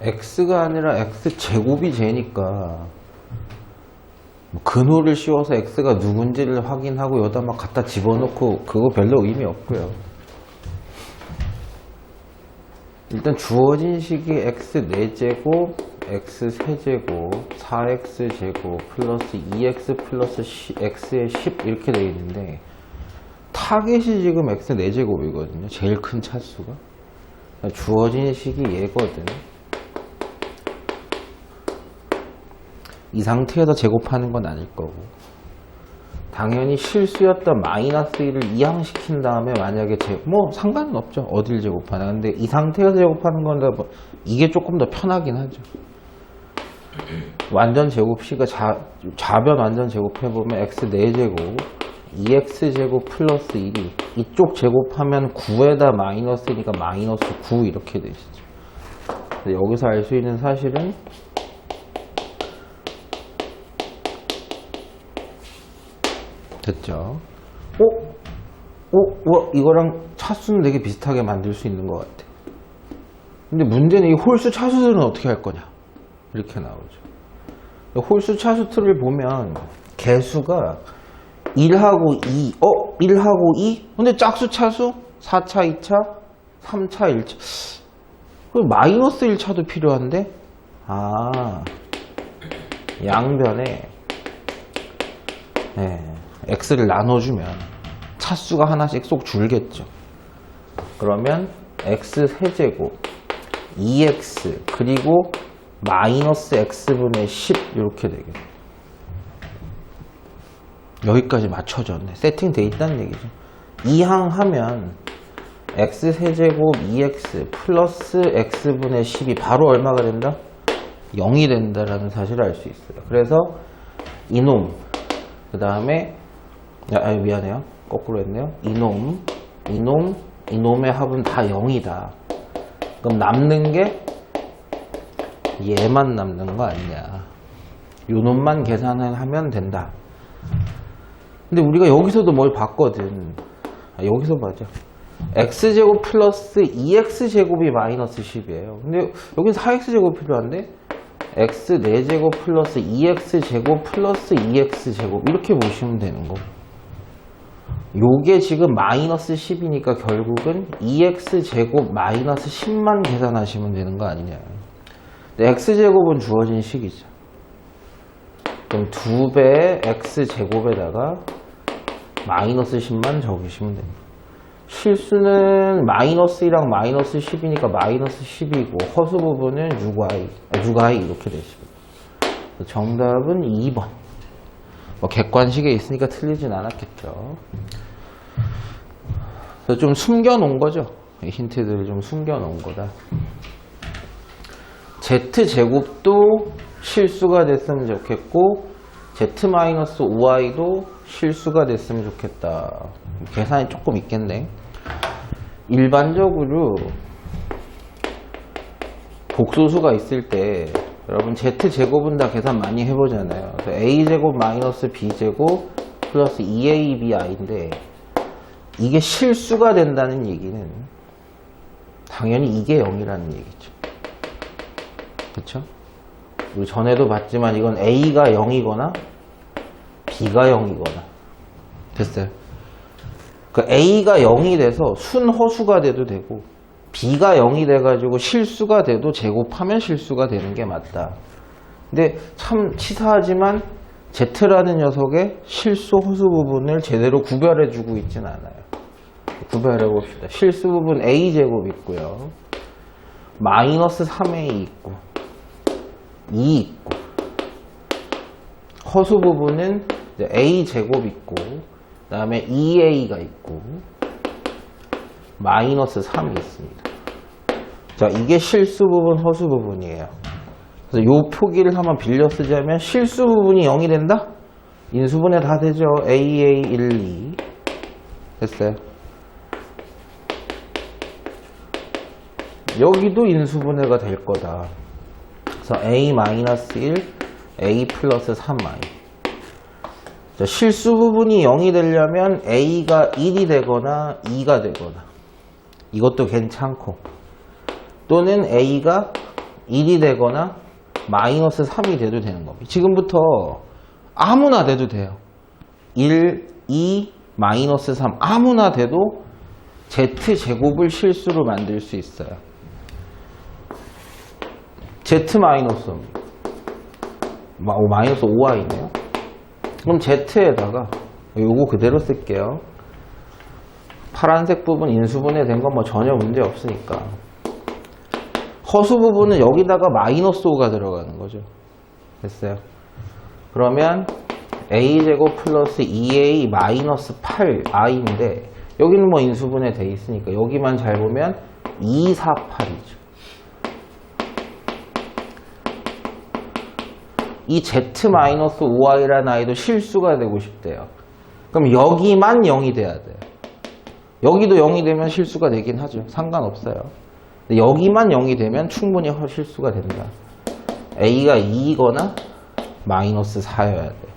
x가 아니라 x 제곱이 제니까 뭐 근호를 씌워서 x가 누군지를 확인하고 여기다 막 갖다 집어넣고 그거 별로 의미 없고요. 일단 주어진 식이 x 4제곱, x 3제곱, 4x 제곱 플러스 2x 플러스 시- x의 10 이렇게 되어 있는데 타겟이 지금 x 4제곱이거든요. 제일 큰 차수가. 주어진 식이 얘거든. 이 상태에서 제곱하는 건 아닐 거고. 당연히 실수였던 마이너스 1을 이항시킨 다음에 만약에 제, 뭐 상관은 없죠. 어딜 제곱하나. 근데 이 상태에서 제곱하는 건데 뭐 이게 조금 더 편하긴 하죠. 완전 제곱식을 자, 좌변 완전 제곱해보면 x 4제곱 2x제곱 플러스 1이 이쪽 제곱하면 9에다 마이너스니까 마이너스 9 이렇게 되시죠. 여기서 알 수 있는 사실은 됐죠. 어? 어? 와, 이거랑 차수는 되게 비슷하게 만들 수 있는 것 같아. 근데 문제는 이 홀수 차수들은 어떻게 할 거냐? 이렇게 나오죠. 홀수 차수 틀을 보면 개수가 1하고 2, 어? 1하고 2? 근데 짝수 차수? 4차, 2차, 3차, 1차. 그럼 마이너스 1차도 필요한데? 아, 양변에, 네, x를 나눠주면 차수가 하나씩 쏙 줄겠죠. 그러면 x 세제곱, 2x, 그리고 마이너스 x분의 10 이렇게 되겠죠. 여기까지 맞춰졌네. 세팅돼 있다는 얘기죠. 이항 하면 x 세제곱 2x 플러스 x분의 10이 바로 얼마가 된다? 0이 된다라는 사실을 알 수 있어요. 그래서 이놈 그 다음에 아 미안해요. 거꾸로 했네요. 이놈 이놈 이놈의 합은 다 0이다. 그럼 남는 게 얘만 남는 거 아니냐. 요 놈만 계산을 하면 된다. 근데 우리가 여기서도 뭘 봤거든. 아, 여기서 맞아. x제곱 플러스 2x제곱이 마이너스 10이에요. 근데 여긴 4x제곱 필요한데 x 4제곱 플러스 2x제곱 플러스 2x제곱 이렇게 보시면 되는 거. 요게 지금 마이너스 10이니까 결국은 2x제곱 마이너스 10만 계산하시면 되는 거 아니냐. x제곱은 주어진 식이죠. 그럼 2배의 x제곱에다가 마이너스 10만 적으시면 됩니다. 실수는 마이너스 1랑 마이너스 10이니까 마이너스 10이고 허수 부분은 6i, 6i 이렇게 되시고 정답은 2번. 뭐 객관식에 있으니까 틀리진 않았겠죠. 그래서 좀 숨겨놓은 거죠. 이 힌트들을 좀 숨겨놓은 거다. z제곱도 실수가 됐으면 좋겠고 z-5i도 실수가 됐으면 좋겠다. 계산이 조금 있겠네. 일반적으로 복소수가 있을 때 여러분 z제곱은 다 계산 많이 해보잖아요. a제곱 마이너스 b제곱 플러스 2ab이인데 이게 실수가 된다는 얘기는 당연히 이게 0이라는 얘기죠. 그쵸? 우리 전에도 봤지만 이건 A가 0이거나 B가 0이거나 됐어요. 그 A가 0이 돼서 순허수가 돼도 되고 B가 0이 돼가지고 실수가 돼도 제곱하면 실수가 되는 게 맞다. 근데 참 치사하지만 Z라는 녀석의 실수 허수 부분을 제대로 구별해주고 있진 않아요. 구별해 봅시다. 실수 부분 A제곱 있고요. 마이너스 3A 있고 2 있고 허수 부분은 a 제곱 있고 그 다음에 2a가 있고 마이너스 3이 있습니다. 자 이게 실수 부분 허수 부분이에요. 그래서 요 표기를 한번 빌려 쓰자면 실수 부분이 0이 된다? 인수분해 다 되죠. aa 1, 2 됐어요. 여기도 인수분해가 될 거다. 그래서 a-1, a 플러스 3i. 자, 실수 부분이 0이 되려면 a가 1이 되거나 2가 되거나 이것도 괜찮고 또는 a가 1이 되거나 마이너스 3이 돼도 되는 겁니다. 지금부터 아무나 돼도 돼요. 1, 2, 마이너스 3 아무나 돼도 z제곱을 실수로 만들 수 있어요. z 마이너스 마이너스 5y네요. 그럼 z에다가 요거 그대로 쓸게요. 파란색 부분 인수분해 된 건 뭐 전혀 문제 없으니까. 허수 부분은 여기다가 마이너스 5가 들어가는 거죠. 됐어요. 그러면 a제곱 플러스 2a 마이너스 8i인데 여기는 뭐 인수분해 돼 있으니까 여기만 잘 보면 2, 4, 8이죠. 이 z-5y라는 아이도 실수가 되고 싶대요. 그럼 여기만 0이 돼야 돼요. 여기도 0이 되면 실수가 되긴 하죠. 상관없어요. 여기만 0이 되면 충분히 허- 실수가 된다. a가 2거나 마이너스 4여야 돼요.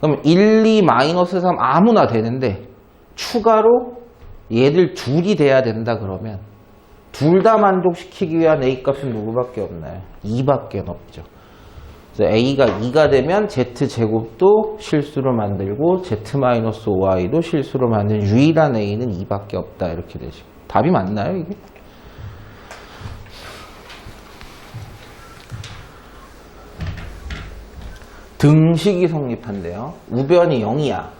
그럼 1, 2, 마이너스 3 아무나 되는데 추가로 얘들 둘이 돼야 된다 그러면 둘 다 만족시키기 위한 a 값은 누구밖에 없나요? 2밖에 없죠. 그래서 a가 2가 되면 z제곱도 실수로 만들고 z-5y도 실수로 만든 유일한 a는 2밖에 없다 이렇게 되죠. 답이 맞나요 이게? 등식이 성립한대요. 우변이 0이야.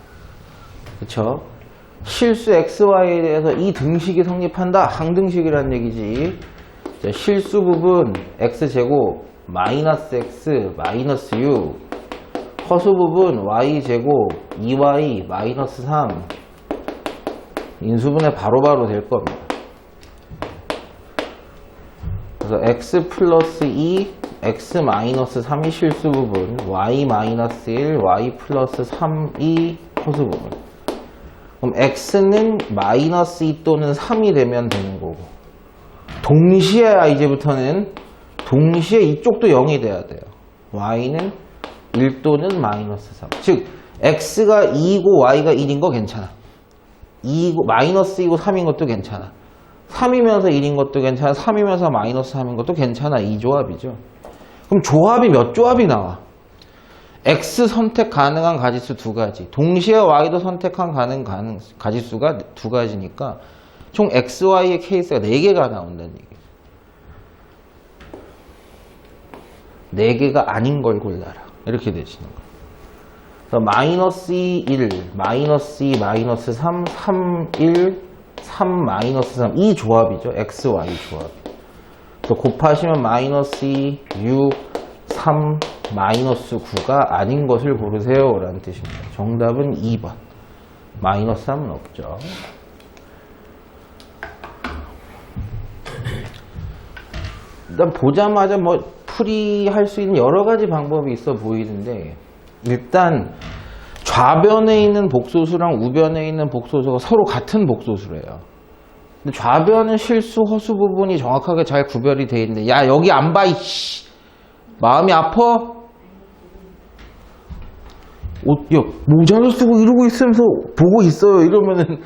그쵸? 실수 xy에 대해서 이 등식이 성립한다. 항등식이라는 얘기지. 자, 실수 부분 x제곱 마이너스 x 마이너스 6 허수 부분 y제곱 2y 마이너스 3 인수분해 바로 바로 될 겁니다. 그래서 x 플러스 2 x 마이너스 3이 실수 부분 y 마이너스 1 y 플러스 3이 허수 부분. 그럼 x는 마이너스 2 또는 3이 되면 되는 거고 동시에 아, 이제부터는 동시에 이쪽도 0이 돼야 돼요. y는 1 또는 마이너스 3. 즉 x가 2이고 y가 1인 거 괜찮아. 2이고 마이너스 2고 3인 것도 괜찮아. 3이면서 1인 것도 괜찮아. 3이면서 마이너스 3인 것도 괜찮아. 이 조합이죠. 그럼 조합이 몇 조합이 나와? x 선택 가능한 가지수 두 가지. 동시에 y도 선택한 가능, 가능 가지수가 두 가지니까 총 XY의 케이스가 4개가 나온다는 얘기 예요. 4개가 아닌 걸 골라라. 이렇게 되시는 거예요. 그래서 마이너스 2, 1, 마이너스 2, 마이너스 3, 3, 1, 3, 마이너스 3. 이 조합이죠. XY 조합. 그래서 곱하시면 마이너스 2, 6, 3, 마이너스 9가 아닌 것을 고르세요. 라는 뜻입니다. 정답은 2번. 마이너스 3은 없죠. 일단 보자마자 뭐 풀이할 수 있는 여러 가지 방법이 있어 보이는데 일단 좌변에 있는 복소수랑 우변에 있는 복소수가 서로 같은 복소수래요. 근데 좌변은 실수 허수 부분이 정확하게 잘 구별이 돼 있는데 야 여기 안 봐 이씨 마음이 아파? 어, 야 모자를 쓰고 이러고 있으면서 보고 있어요 이러면은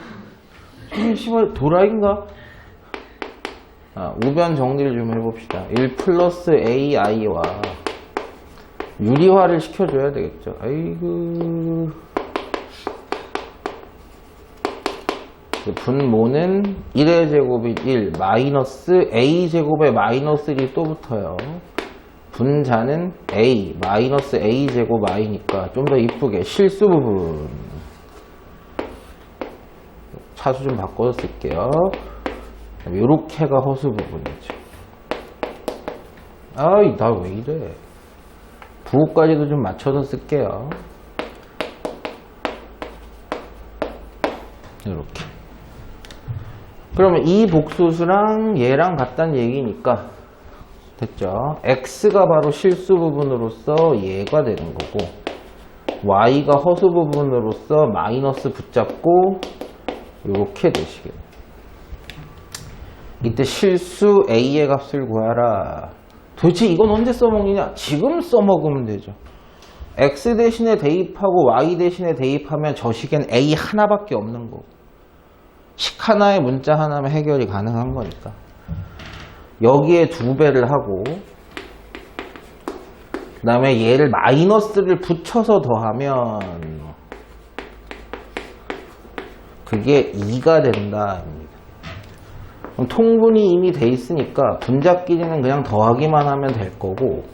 이 씨발 도라인가? 아, 우변 정리를 좀 해봅시다. 1 플러스 AI와 유리화를 시켜줘야 되겠죠. 아이고. 그 분모는 1의 제곱이 1, 마이너스 A제곱에 마이너스 1이 또 붙어요. 분자는 A, 마이너스 A제곱 I니까 좀 더 이쁘게 실수 부분. 차수 좀 바꿔서 쓸게요. 요렇게가 허수 부분이죠. 아이, 나 왜 이래. 부호까지도 좀 맞춰서 쓸게요. 이렇게. 그러면 이 복소수랑 얘랑 같다는 얘기니까 됐죠? x가 바로 실수 부분으로서 얘가 되는 거고 y가 허수 부분으로서 마이너스 붙잡고 이렇게 되시겠네요. 이때 실수 a의 값을 구하라. 도대체 이건 언제 써먹느냐? 지금 써먹으면 되죠. x 대신에 대입하고 y 대신에 대입하면 저 식엔 a 하나밖에 없는 거고 식 하나에 문자 하나면 해결이 가능한 거니까 여기에 두 배를 하고 그 다음에 얘를 마이너스를 붙여서 더하면 그게 2가 된다. 통분이 이미 돼 있으니까 분자끼리는 그냥 더하기만 하면 될 거고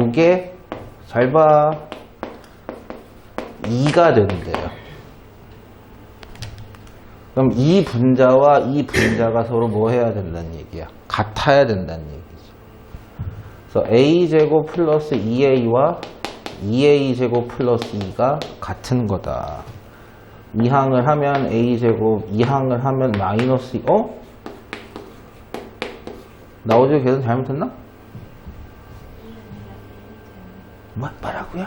요게 잘 봐. 2가 된대요. 그럼 이 분자와 이 분자가 서로 뭐 해야 된다는 얘기야? 같아야 된다는 얘기죠. 그래서 a제곱 플러스 2a와 2a제곱 플러스 2가 같은 거다. 2항을 하면 a제곱, 2항을 하면 마이너스, 2. 어? 나 어제 계산 잘못했나? 뭐, 뭐라고요?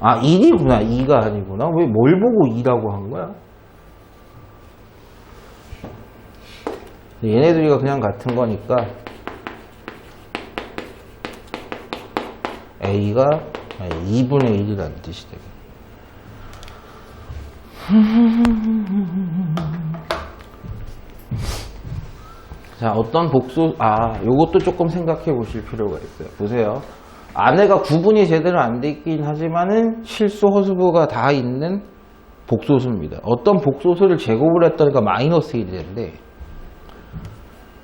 아, 1이구나. 2가 아니구나. 왜 뭘 보고 2라고 한 거야? 얘네들이가 그냥 같은 거니까 A가 2분의 1이라는 뜻이 되겠네. 자, 어떤 복수, 아, 요것도 조금 생각해 보실 필요가 있어요. 보세요. 안에가 구분이 제대로 안 돼 있긴 하지만은 실수 허수부가 다 있는 복소수입니다. 어떤 복소수를 제곱을 했다니까 마이너스 1이 된대.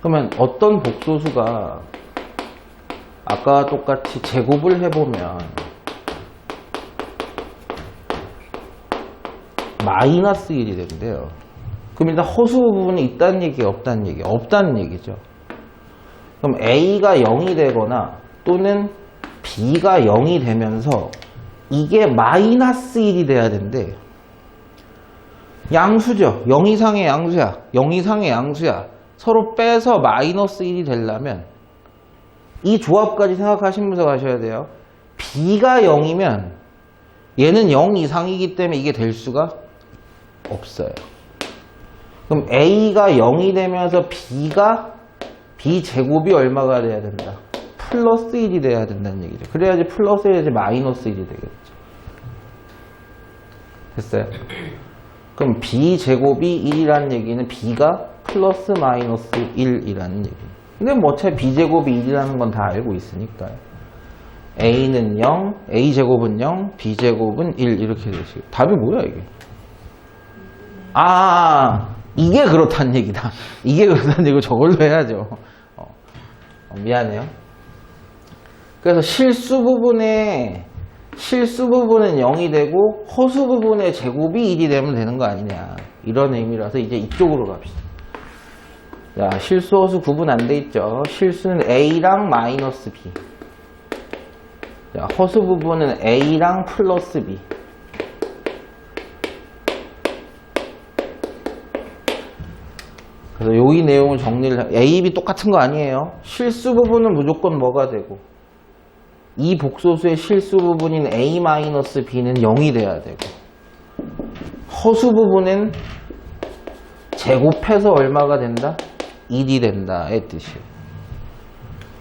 그러면 어떤 복소수가 아까와 똑같이 제곱을 해보면 마이너스 1이 된대요. 그럼 일단 허수 부분이 있다는 얘기, 없다는 얘기, 없다는 얘기죠. 그럼 A가 0이 되거나 또는 B가 0이 되면서 이게 마이너스 1이 돼야 된대. 양수죠. 0 이상의 양수야. 0 이상의 양수야. 서로 빼서 마이너스 1이 되려면 이 조합까지 생각하시면서 가셔야 돼요. B가 0이면 얘는 0 이상이기 때문에 이게 될 수가 없어요. 그럼 A가 0이 되면서 B가 B 제곱이 얼마가 돼야 된다? 플러스 1이 돼야 된다는 얘기죠. 그래야지 플러스 1이지 마이너스 1이 되겠죠. 됐어요? 그럼 B 제곱이 1이라는 얘기는 B가 플러스 마이너스 1이라는 얘기예요. 근데 뭐 어차피 B 제곱이 1이라는 건 다 알고 있으니까요. A는 0, A 제곱은 0, B 제곱은 1 이렇게 되시고 답이 뭐야 이게? 아, 이게 그렇다는 얘기다. 이게 그렇다는 얘기고 저걸로 해야죠. 어, 어, 미안해요. 그래서 실수 부분에 실수 부분은 0이 되고 허수 부분의 제곱이 1이 되면 되는 거 아니냐. 이런 의미라서 이제 이쪽으로 갑시다. 자, 실수 허수 구분 안 돼 있죠. 실수는 A랑 마이너스 B. 자, 허수 부분은 A랑 플러스 B. 그래서 여기 내용을 정리를 해- A, B 똑같은 거 아니에요. 실수 부분은 무조건 뭐가 되고 이 복소수의 실수 부분인 A-B는 0이 돼야 되고 허수 부분은 제곱해서 얼마가 된다? 1이 된다의 뜻이에요.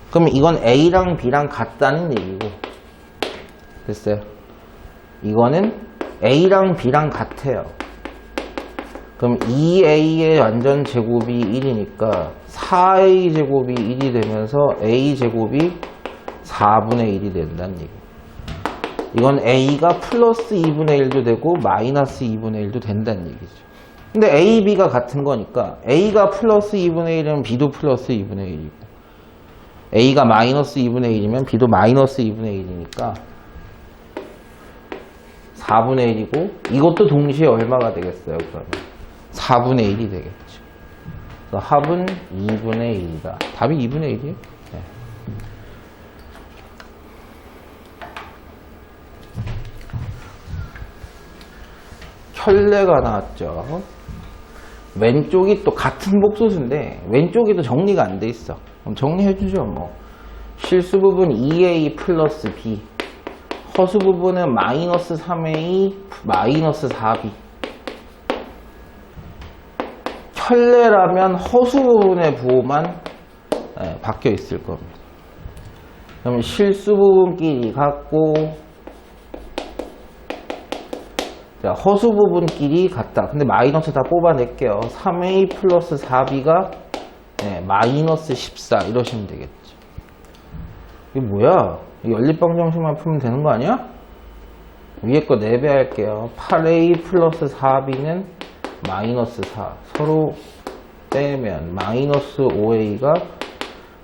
그러면 이건 A랑 B랑 같다는 얘기고 됐어요. 이거는 A랑 B랑 같아요. 그럼 2a의 완전 제곱이 1이니까 4a 제곱이 1이 되면서 a 제곱이 4분의 1이 된다는 얘기. 이건 a가 플러스 2분의 1도 되고 마이너스 2분의 1도 된다는 얘기죠. 근데 a, b가 같은 거니까 a가 플러스 2분의 1이면 b도 플러스 2분의 1이고 a가 마이너스 2분의 1이면 b도 마이너스 2분의 1이니까 4분의 1이고 이것도 동시에 얼마가 되겠어요 그러면 4분의 1이 되겠죠. 그래서 합은 2분의 1이다. 답이 2분의 1이에요? 혈례가 나왔죠. 왼쪽이 또 같은 복소수인데 왼쪽이 또 정리가 안 돼 있어. 그럼 정리해 주죠 뭐. 실수 부분 2a 플러스 b 허수 부분은 마이너스 3a 마이너스 4b 혈례라면 허수 부분의 부호만 예, 바뀌어 있을 겁니다 그럼 실수 부분끼리 같고 자, 허수 부분끼리 같다 근데 마이너스 다 뽑아낼게요 3a 플러스 4b가 네, 마이너스 14 이러시면 되겠죠. 이게 뭐야? 이 연립방 정식만 풀면 되는 거 아니야? 위에 거 4배 할게요. 8a 플러스 4b는 마이너스 4. 서로 빼면 마이너스 5a가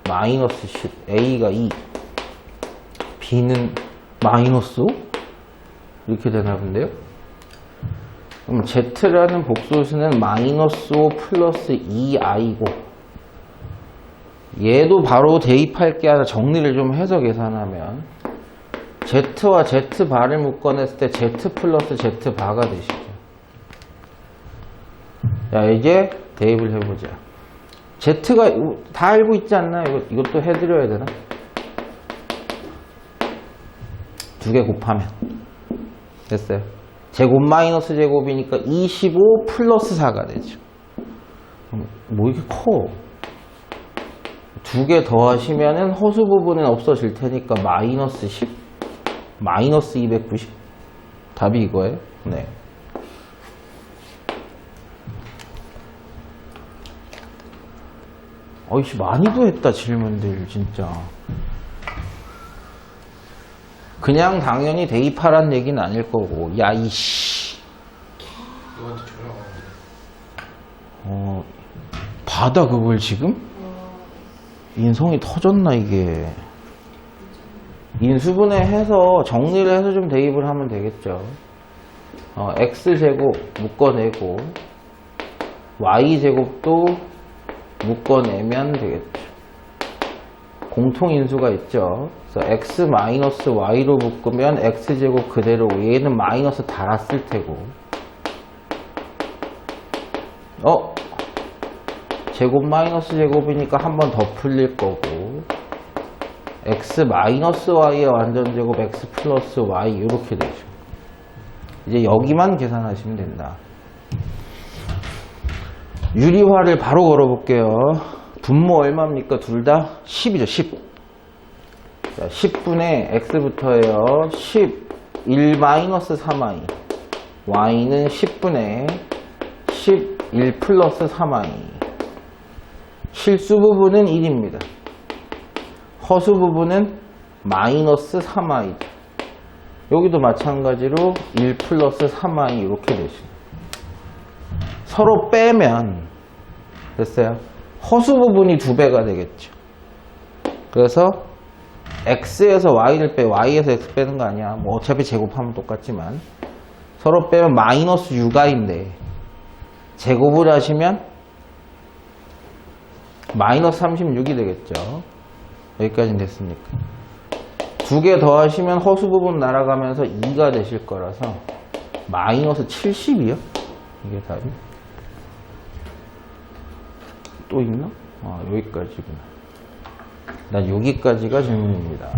마이너스 10, a가 2, b는 마이너스 5? 이렇게 되나 본데요? 그럼 z라는 복소수는 마이너스 5 플러스 2i고 얘도 바로 대입할 게 아니라 정리를 좀 해서 계산하면 z와 z바를 묶어냈을 때 z 플러스 z바가 되시죠. 자 이제 대입을 해보자. z가 다 알고 있지 않나? 이거, 이것도 해드려야 되나? 두 개 곱하면 됐어요. 제곱 마이너스 제곱이니까 25 플러스 4가 되죠. 뭐 이렇게 커? 두 개 더하시면은 허수 부분은 없어질 테니까 마이너스 10, 마이너스 290. 답이 이거예요? 네. 어이씨 많이도 했다 질문들 진짜. 그냥 당연히 대입하란 얘기는 아닐 거고. 야 이씨. 어 받아 그걸 지금? 인성이 터졌나 이게. 인수분해 해서 정리를 해서 좀 대입을 하면 되겠죠. 어, x제곱 묶어내고 y제곱도 묶어내면 되겠죠 공통인수가 있죠. 그래서 x 마이너스 y로 묶으면 x제곱 그대로고 얘는 마이너스 달았을 테고 어? 제곱 마이너스 제곱이니까 한 번 더 풀릴 거고 x 마이너스 y의 완전 제곱 x 플러스 y 이렇게 되죠. 이제 여기만 계산하시면 된다. 유리화를 바로 걸어볼게요. 분모 얼마입니까? 둘 다 10이죠, 10. 자, 10분의 x부터예요. 10, 1 마이너스 3i. y는 10분의 10, 1 플러스 3i. 실수 부분은 1입니다. 허수 부분은 마이너스 3i죠. 여기도 마찬가지로 1 플러스 3i 이렇게 되시죠. 서로 빼면 됐어요. 허수 부분이 두 배가 되겠죠. 그래서 x에서 y를 빼, y에서 x 빼는 거 아니야. 뭐 어차피 제곱하면 똑같지만 서로 빼면 마이너스 6i인데 제곱을 하시면 마이너스 36이 되겠죠. 여기까지는 됐습니까? 두 개 더 하시면 허수 부분 날아가면서 2가 되실 거라서 마이너스 70이요? 이게 답이? 또 있나? 아, 여기까지구나. 난 여기까지가 질문입니다.